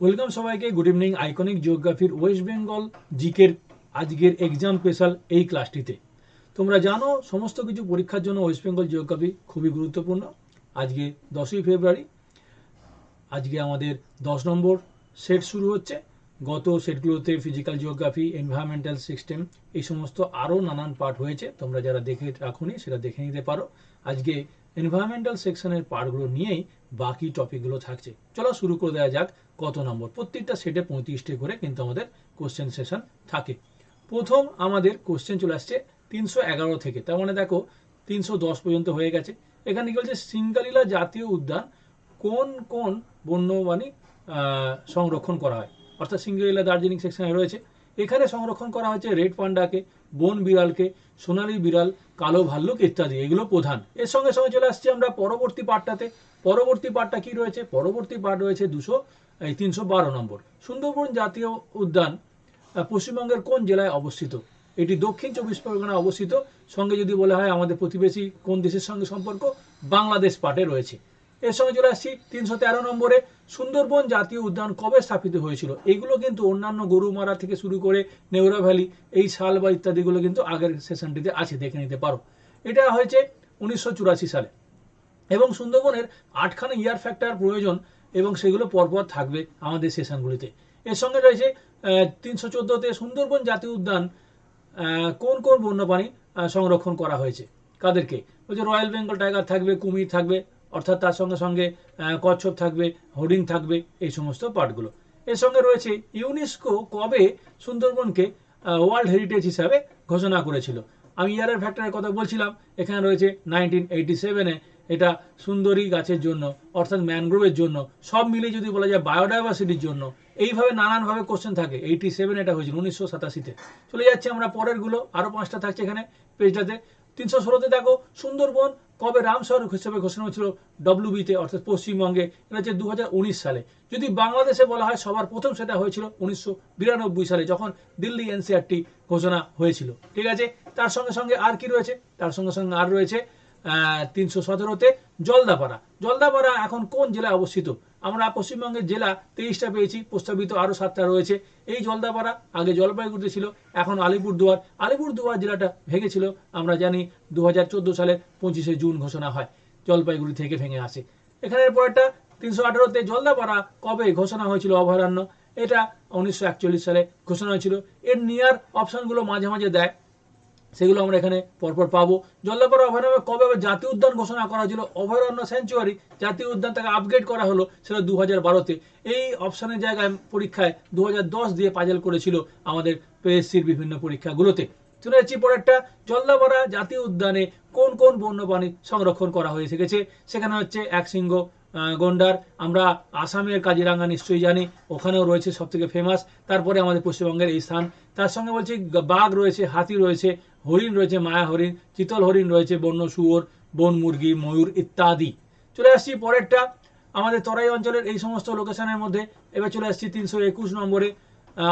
Welcome সবাইকে। Good evening iconic জিওগ্রাফির West Bengal জিকের আজকের এক্সাম স্পেশাল এই ক্লাসটিতে তোমরা জানো, সমস্ত কিছু পরীক্ষার জন্য ওয়েস্ট বেঙ্গল জিওগ্রাফি খুবই গুরুত্বপূর্ণ। আজকে দশই ফেব্রুয়ারি, আজকে আমাদের দশ নম্বর সেট শুরু হচ্ছে। গত সেটগুলোতে ফিজিক্যাল জিওগ্রাফি এনভায়রনমেন্টাল সিস্টেম এই সমস্ত আরও নানান পার্ট হয়েছে। তোমরা যারা দেখে রাখুনি, সেটা দেখে নিতে পারো। আজকে এনভায়রনমেন্টাল সেকশনের পার্টগুলো নিয়েই বাকি টপিকগুলো থাকছে। চলো শুরু করে দেওয়া যাক। কত নম্বর? প্রত্যেকটা সেটে পঁয়ত্রিশটি করে কিন্তু আমাদের কোশ্চেন সেশন থাকে। প্রথম আমাদের কোশ্চেন চলে আসছে তিনশো এগারো থেকে। তার মানে দেখো তিনশো দশ পর্যন্ত হয়ে গেছে। এখানে কি বলছে? সিঙ্গালীলা জাতীয় উদ্যান কোন কোন বন্যপ্রাণী সংরক্ষণ করা হয়? অর্থাৎ সিঙ্গালীলা দার্জিলিং সেকশনে রয়েছে। এখানে সংরক্ষণ করা হয়েছে রেড পান্ডাকে, বন বিড়ালকে, সোনালী বিড়াল, কালো ভাল্লুক ইত্যাদি। এগুলো প্রধান। এর সঙ্গে সঙ্গে চলে আসছি আমরা পরবর্তী পার্টটাতে পরবর্তী পার্টটা কি রয়েছে? পরবর্তী পার্ট রয়েছে দুশো এই তিনশো বারো নম্বর। সুন্দরবন জাতীয় উদ্যান পশ্চিমবঙ্গের কোন জেলায় অবস্থিত? এটি দক্ষিণ চব্বিশ পরগনায় অবস্থিত। সঙ্গে যদি বলা হয়, আমাদের প্রতিবেশী কোন দেশের সঙ্গে সম্পর্ক? বাংলাদেশ পাটে রয়েছে। এর সঙ্গে চলে আসছি তিনশো তেরো নম্বরে। সুন্দরবন জাতীয় উদ্যান কবে স্থাপিত হয়েছিল? এগুলো কিন্তু অন্যান্য গরুমারা থেকে শুরু করে নেওরা ভ্যালি, এই শাল বা ইত্যাদিগুলো কিন্তু আগের সেশনটিতে আছে, দেখে নিতে পারো। এটা হয়েছে উনিশশো চুরাশি সালে। এবং সুন্দরবনের আটখানা ইয়ার ফ্যাক্টর প্রয়োজন এবং সেগুলো পরপর থাকবে আমাদের সেশনগুলিতে। এর সঙ্গে রয়েছে তিনশো চোদ্দোতে সুন্দরবন জাতীয় উদ্যান কোন কোন বন্যপ্রাণী সংরক্ষণ করা হয়েছে? কাদেরকে? বলছে রয়্যাল বেঙ্গল টাইগার থাকবে, কুমির থাকবে, অর্থাৎ তার সঙ্গে সঙ্গে কচ্ছপ থাকবে হরিণ থাকবে, এই সমস্ত পার্টগুলো। এর সঙ্গে রয়েছে, ইউনেস্কো কবে সুন্দরবনকে ওয়ার্ল্ড হেরিটেজ হিসাবে ঘোষণা করেছিল? আমি ইয়ারের ফ্যাক্টরের কথা বলছিলাম, এখানে রয়েছে নাইনটিন এইটি সেভেনে। এটা সুন্দরী গাছের জন্য, অর্থাৎ ম্যানগ্রোভের জন্য, সব মিলে যদি বলা যায় বায়োডাইভার্সিটির জন্য, এইভাবে নানানভাবে কোশ্চেন থাকে। এইটি সেভেন এটা হয়েছিল, উনিশশো সাতাশিতে। চলে যাচ্ছে আমরা পরেরগুলো আরও পাঁচটা থাকছে এখানে পেজটাতে। তিনশো ষোলোতে দেখো, সুন্দরবন কবে রামশহর হিসেবে ঘোষণা হয়েছিল ডব্লিউবিতে অর্থাৎ পশ্চিমবঙ্গে, এটা হচ্ছে দু হাজার উনিশ সালে। যদি বাংলাদেশে বলা হয় সবার প্রথম সেটা হয়েছিল উনিশশো বিরানব্বই সালে, যখন দিল্লি এনসিআরটি ঘোষণা হয়েছিল। ঠিক আছে? তার সঙ্গে সঙ্গে আর কি রয়েছে? তার সঙ্গে সঙ্গে আর রয়েছে তিনশো সতেরোতে জলদাপাড়া। জলদাপাড়া এখন কোন জেলায় অবস্থিত? আমরা পশ্চিমবঙ্গের জেলা তেইশটা পেয়েছি, প্রস্তাবিত আরও সাতটা রয়েছে। এই জলদাপাড়া আগে জলপাইগুড়িতে ছিল, এখন আলিপুরদুয়ার। আলিপুরদুয়ার জেলাটা ভেঙেছিল, আমরা জানি দু হাজার চোদ্দ সালে পঁচিশে জুন ঘোষণা হয়, জলপাইগুড়ি থেকে ভেঙে আসে। এখানের পরেরটা, তিনশো আঠারোতে জলদাপাড়া কবে ঘোষণা হয়েছিল অভয়ারণ্য? এটা উনিশশো একচল্লিশ সালে ঘোষণা হয়েছিল। এর নিয়ার অপশনগুলো মাঝে মাঝে দেয়। সেগুলো আমরা এখানে পরপর পাবো। জল্লাপাড়া অভয়ারণ্য কবে আবার জাতীয় উদ্যান ঘোষণা করা হয়েছিল? অভয়ারণ্য স্যাঞ্চুয়ারি জাতীয় উদ্যান তাকে আপগ্রেড করা হলো সেটা দু হাজার বারোতে। এই অপশানের জায়গায় পরীক্ষায় দু হাজার দশ দিয়ে পাজেল করেছিল আমাদের পিএসসির বিভিন্ন পরীক্ষাগুলোতে। চলে যাচ্ছি পরেরটা। জলদাপাড়া জাতীয় উদ্যানে কোন কোন বন্যপ্রাণী সংরক্ষণ করা হয়ে গেছে সেখানে হচ্ছে এক সিংহ গন্ডার। আমরা আসামের কাজিরাঙ্গা নিশ্চয়ই জানি, ওখানেও রয়েছে সব থেকে ফেমাস তারপরে আমাদের পশ্চিমবঙ্গের এই স্থান। তার সঙ্গে বলছি, বাঘ রয়েছে, হাতি রয়েছে, হরিণ রয়েছে, মায়া হরিণ, চিতল হরিণ রয়েছে, বন্য শুয়োর, বন মুরগি, ময়ূর ইত্যাদি। চলে আসছি পরেরটা। আমাদের তরাই অঞ্চলের এই সমস্ত লোকেশনের মধ্যে। এবার চলে আসছি তিনশো একুশ নম্বরে।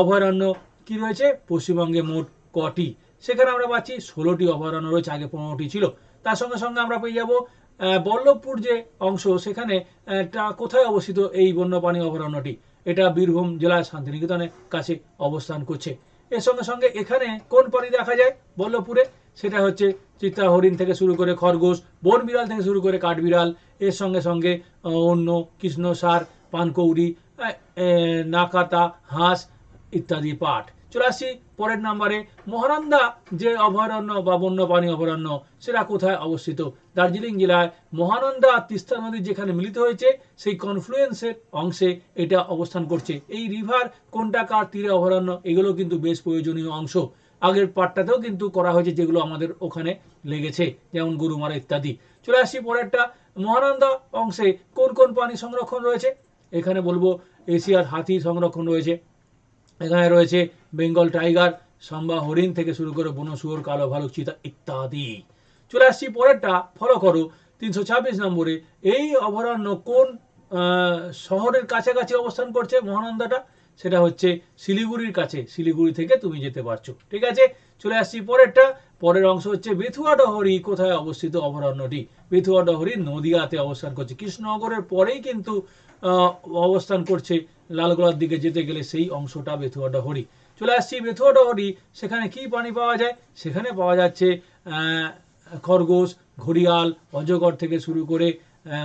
অভয়ারণ্য কি রয়েছে? পশ্চিমবঙ্গে মোট কটি। সেখানে আমরা পাচ্ছি ষোলোটি অভয়ারণ্য রয়েছে, আগে পনেরোটি ছিল। তার সঙ্গে সঙ্গে আমরা পেয়ে যাব বল্লভপুর যে অংশ, সেখানে কোথায় অবস্থিত এই বন্যপ্রাণী অভয়ারণ্যটি? এটা বীরভূম জেলার শান্তিনিকেতনের কাছে অবস্থান করছে। এর সঙ্গে সঙ্গে এখানে কোন প্রাণী দেখা যায় বল্লভপুরে? সেটা হচ্ছে চিত্রা হরিণ থেকে শুরু করে খরগোশ বন বিড়াল থেকে শুরু করে কাঠবিড়াল, এর সঙ্গে সঙ্গে অন্য কৃষ্ণসার, পানকৌড়ি নাকাতা, হাঁস ইত্যাদি পাঠ আসছি পরের নাম্বারে মহানন্দা যে অভয়ারণ্য বা বন্যপ্রাণী অভয়ারণ্য, সেটা কোথায় অবস্থিত? দার্জিলিং জেলায় মহানন্দা তিস্তা নদী যেখানে মিলিত হয়েছে, সেই কনফ্লুয়েন্সের অংশে এটা অবস্থান করছে। এই রিভার কোনটা কার তীরে অভয়ারণ্য, এগুলো কিন্তু বেশ প্রয়োজনীয় অংশ। আগের পার্টটাতেও কিন্তু করা হয়েছে যেগুলো আমাদের ওখানে লেগেছে, যেমন গরুমারা ইত্যাদি। চলে আসছি পরেরটা মহানন্দা অংশে কোন কোন প্রাণী সংরক্ষণ রয়েছে? এখানে বলব, এশিয়ার হাতি সংরক্ষণ রয়েছে। এখানে রয়েছে বেঙ্গল টাইগার, সাম্বা হরিণ থেকে শুরু করে বন শুয়োর, কালো ভালুক, চিতা ইত্যাদি। চলে আসছি পরেরটা, ফলো করো, তিনশো ছাব্বিশ নম্বরে। এই অভয়ারণ্য কোন শহরের কাছাকাছি অবস্থান করছে মহানন্দাটা? সেটা হচ্ছে শিলিগুড়ির কাছে, শিলিগুড়ি থেকে তুমি যেতে পারছ। ঠিক আছে? চলে আসছি পরেরটা। পরের অংশ হচ্ছে বেথুয়া ডহরি, কোথায় অবস্থিত অভয়ারণ্যটি? বেথুয়া ডহরি নদিয়াতে অবস্থান করছে। কৃষ্ণনগরের পরেই কিন্তু অবস্থান করছে লালগোলার দিকে যেতে গেলে সেই অংশটা বেথুয়াডা হরি চলে আসছি বেথুয়াডা হরি সেখানে কি পানি পাওয়া যায়? সেখানে পাওয়া যাচ্ছে খরগোশ, ঘড়িয়াল, অজগর থেকে শুরু করে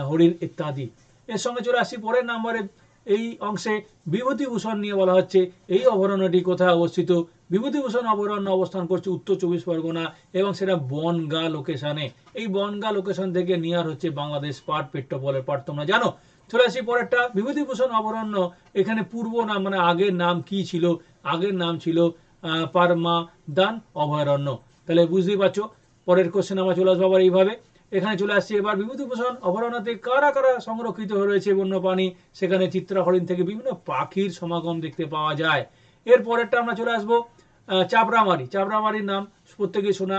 হরিণ ইত্যাদি। এর সঙ্গে চলে আসছি পরের নম্বরে। এই অংশে বিভূতিভূষণ নিয়ে বলা হচ্ছে। এই অভয়ারণ্যটি কোথায় অবস্থিত? বিভূতিভূষণ অভয়ারণ্য অবস্থান করছে উত্তর চব্বিশ পরগনা এবং সেটা বনগা লোকেশনে এই বনগা লোকেশন থেকে নিয়ার হচ্ছে বাংলাদেশ পাট পেট্রোপলের পাট। তোমরা জানো চলে পরেরটা বিভূতিভূষণ অভয়ারণ্য এখানে পূর্ব নাম মানে আগের নাম কি ছিল? আগের নাম ছিল পারমা দান অভয়ারণ্য। তাহলে বুঝতেই পারছ, পরের কোশ্চেন আমরা চলে আসব আবার এইভাবে। এখানে চলে আসছে এবার বিভূতিভূষণ অভয়ারণ্যতে কারা কারা সংরক্ষিত হয়ে রয়েছে বন্যপ্রাণী? সেখানে চিত্রা হরিণ থেকে বিভিন্ন পাখির সমাগম দেখতে পাওয়া যায়। এর পরেরটা আমরা চলে আসব চাপড়ামারি। চাপড়ামারির নাম প্রত্যেকেই শোনা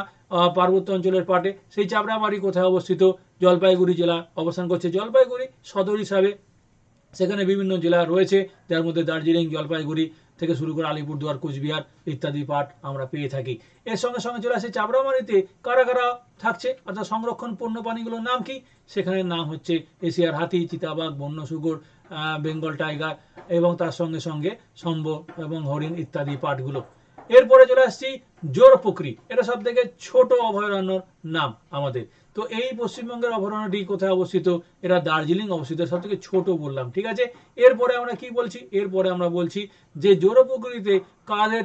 পার্বত্য অঞ্চলের পাটে। সেই চাপড়ামারি কোথায় অবস্থিত? জলপাইগুড়ি জেলা অবস্থান করছে। জলপাইগুড়ি সদর হিসাবে সেখানে বিভিন্ন জেলা রয়েছে, যার মধ্যে দার্জিলিং, জলপাইগুড়ি থেকে শুরু করে আলিপুরদুয়ার, কোচবিহার ইত্যাদি পাঠ আমরা পেয়ে থাকি। এর সঙ্গে সঙ্গে চলে আসে চাপড়ামারিতে কারা কারা থাকছে, অর্থাৎ সংরক্ষণ পণ্য প্রাণীগুলোর নাম কি? সেখানে নাম হচ্ছে এশিয়ার হাতি, চিতাবাঘ, বন্য শুকর বেঙ্গল টাইগার এবং তার সঙ্গে সঙ্গে সম্বর এবং হরিণ ইত্যাদি পাটগুলো। এরপরে চলে আসছি জোর পুকুরি। এটা সব থেকে ছোট অভয়ারণ্যর নাম আমাদের। তো এই পশ্চিমবঙ্গের অভয়ারণ্যটি কোথায় অবস্থিত? এটা দার্জিলিং অবস্থিত সব থেকে ছোট বললাম, ঠিক আছে? এরপরে আমরা কি বলছি? এরপরে আমরা বলছি যে জোরপুকুরিতে কাদের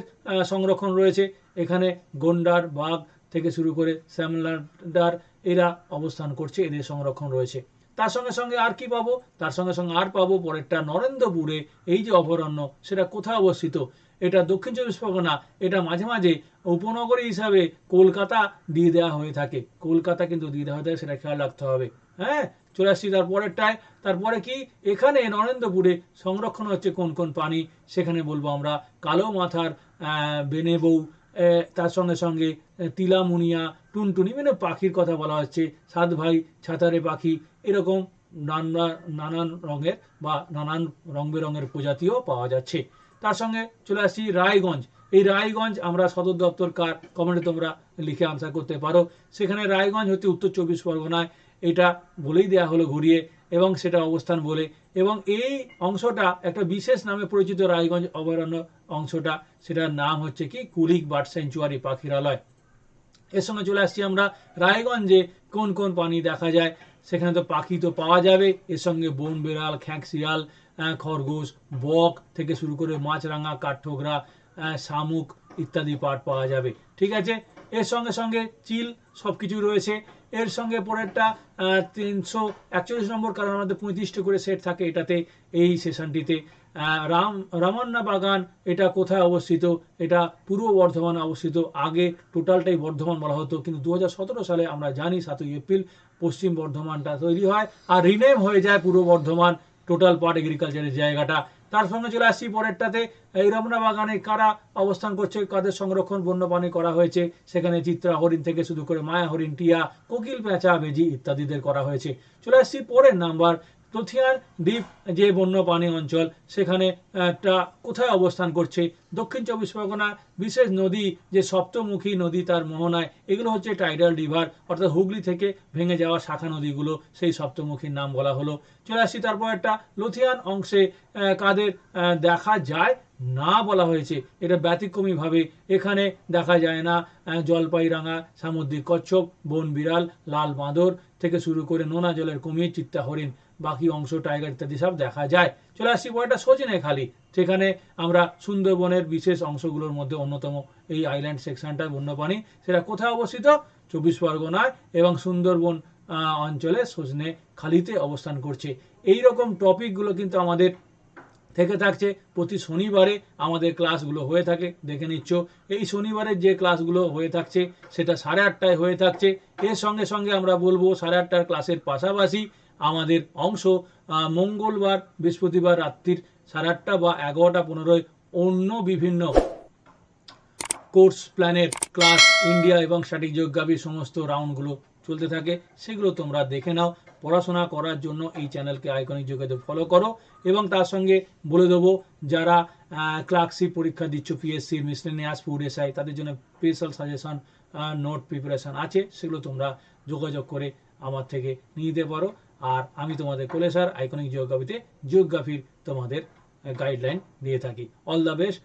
সংরক্ষণ রয়েছে? এখানে গন্ডার বাঘ থেকে শুরু করে স্যামলান্ডার এরা অবস্থান করছে, এদের সংরক্ষণ রয়েছে। তার সঙ্গে সঙ্গে আর কি পাবো? তার সঙ্গে সঙ্গে আর পাবো পরেরটা নরেন্দ্রপুরে। এই যে অভয়ারণ্য, সেটা কোথায় অবস্থিত? এটা দক্ষিণ চব্বিশ পরগনা, এটা মাঝে মাঝে উপনগরী হিসাবে কলকাতা দিয়ে দেওয়া হয়ে থাকে। কলকাতা কিন্তু দিয়ে দেওয়া হয়ে থাকে, সেটা খেয়াল রাখতে হবে। হ্যাঁ চলে আসছি তারপরেরটায় তারপরে কি? এখানে নরেন্দ্রপুরে সংরক্ষণ হচ্ছে কোন কোন প্রাণী? সেখানে বলব আমরা কালো মাথার বেনে বউ তার সঙ্গে সঙ্গে তিলামুনিয়া টুনটুনি মানে পাখির কথা বলা হচ্ছে। সাত ভাই ছাতারে পাখি, এরকম নানা, নানান রঙের বা নানান রং বেরঙের প্রজাতিও পাওয়া যাচ্ছে। তার সঙ্গে চলে আসছি রায়গঞ্জ। এই রায়গঞ্জ আমরা সদর দপ্তর কার কমেন্টে তোমরা লিখে আনসার করতে পারো। সেখানে রায়গঞ্জ হচ্ছে উত্তর চব্বিশ পরগনায়। এটা বলেই দেয়া হলো ঘুরিয়ে এবং সেটা অবস্থান বলে। এবং এই অংশটা একটা বিশেষ নামে পরিচিত রায়গঞ্জ অভয়ারণ্য অংশটা। সেটার নাম হচ্ছে কি? কুলিক বার্ড সেঞ্চুয়ারি পাখিরালয় এর সঙ্গে চলে আসছি আমরা রায়গঞ্জে কোন কোন প্রাণী দেখা যায়। সেখানে তো পাখি তো পাওয়া যাবে। এর সঙ্গে বন বেড়াল, খ্যাঁক শিয়াল খরগোশ, বক থেকে শুরু করে মাছরাঙা, কাঠঠোকরা শামুক ইত্যাদি পাট পাওয়া যাবে। ঠিক আছে? এর সঙ্গে সঙ্গে চিল সব কিছু রয়েছে। এর সঙ্গে পরেরটা তিনশো একচল্লিশ নম্বর, কারণ আমাদের পঁয়ত্রিশটি করে সেট থাকে এটাতে, এই সেশনটিতে। রাম, রামান্না বাগান, এটা কোথায় অবস্থিত? এটা পূর্ব বর্ধমানে অবস্থিত। আগে টোটালটাই বর্ধমান বলা হতো, কিন্তু দু হাজার সতেরো সালে আমরা জানি, সাতই এপ্রিল পশ্চিম বর্ধমানটা তৈরি হয় আর রিনেম হয়ে যায় পূর্ব বর্ধমান টোটাল পার্ট এগ্রিকালচারের জায়গাটা। তার সঙ্গে চলে আসছি পরেরটাতে। এই রমনা বাগানে কারা অবস্থান করছে, কাদের সংরক্ষণ বন্যপ্রাণী করা হয়েছে, সেখানে চিত্রা হরিণ থেকে শুরু করে মায়া হরিণ, টিয়া, কোকিল, পেঁচা, বেজি ইত্যাদিদের করা হয়েছে। চলে আসছি পরের নাম্বার। তথিয়ার দ্বীপ যে বন্যপ্রাণী অঞ্চল, সেখানে একটা কোথায় অবস্থান করছে? দক্ষিণ চব্বিশ পরগনা বিশেষ নদী যে সপ্তমুখী নদী তার মোহনায়, এগুলো হচ্ছে টাইডাল রিভার, অর্থাৎ হুগলি থেকে ভেঙে যাওয়া শাখা নদীগুলো, সেই সপ্তমুখীর নাম বলা হলো। চলে আসছি তারপর একটা লুথিয়ান অংশে কাদের দেখা যায় না বলা হয়েছে। এটা ব্যতিক্রমীভাবে এখানে দেখা যায় না। জলপাইরাঙা সামুদ্রিক কচ্ছপ বন বিড়াল লাল বাঁদর থেকে শুরু করে নোনা জলের কুমির চিত্তা হরিণ বাকি অংশ টাইগার ইত্যাদি সব দেখা যায়। চলে আসছি পরেরটা, সজনে খালি সেখানে আমরা সুন্দরবনের বিশেষ অংশগুলোর মধ্যে অন্যতম এই আইল্যান্ড সেকশনটা বন্যপ্রাণী। সেটা কোথায় অবস্থিত? চব্বিশ পরগনায় এবং সুন্দরবন অঞ্চলে সজনে খালিতে অবস্থান করছে। এই রকম টপিকগুলো কিন্তু আমাদের থেকে থাকছে। প্রতি শনিবারে আমাদের ক্লাসগুলো হয়ে থাকে, দেখে নিচ্ছ। এই শনিবারের যে ক্লাসগুলো হয়ে থাকছে, সেটা সাড়ে আটটায় হয়ে থাকছে। এর সঙ্গে সঙ্গে আমরা বলব, সাড়ে আটটার ক্লাসের পাশাপাশি আমাদের অংশ মঙ্গলবার, বৃহস্পতিবার রাত্রির সাড়ে আটটা বা এগারোটা পনেরোয় অন্য বিভিন্ন কোর্স প্ল্যানের ক্লাস ইন্ডিয়া এবং স্ট্যাটিক জিওগ্রাফি সমস্ত রাউন্ডগুলো চলতে থাকে। সেগুলো তোমরা দেখে নাও। পড়াশোনা করার জন্য এই চ্যানেলকে আইকনিক যোগাযোগ ফলো করো এবং তার সঙ্গে বলে দেবো, যারা ক্লার্কশিপ পরীক্ষা দিচ্ছ পিএসসি মিসলেনিয়াস ফুড এসআই তাদের জন্য স্পেশাল সাজেশন নোট প্রিপারেশন আছে। সেগুলো তোমরা যোগাযোগ করে আমার থেকে নিয়ে নিতে পারো। আর আমি তোমাদের কোলেসার আইকনিক জিওগ্রাফিতে জিওগ্রাফির তোমাদের গাইডলাইন দিয়ে থাকি। All the best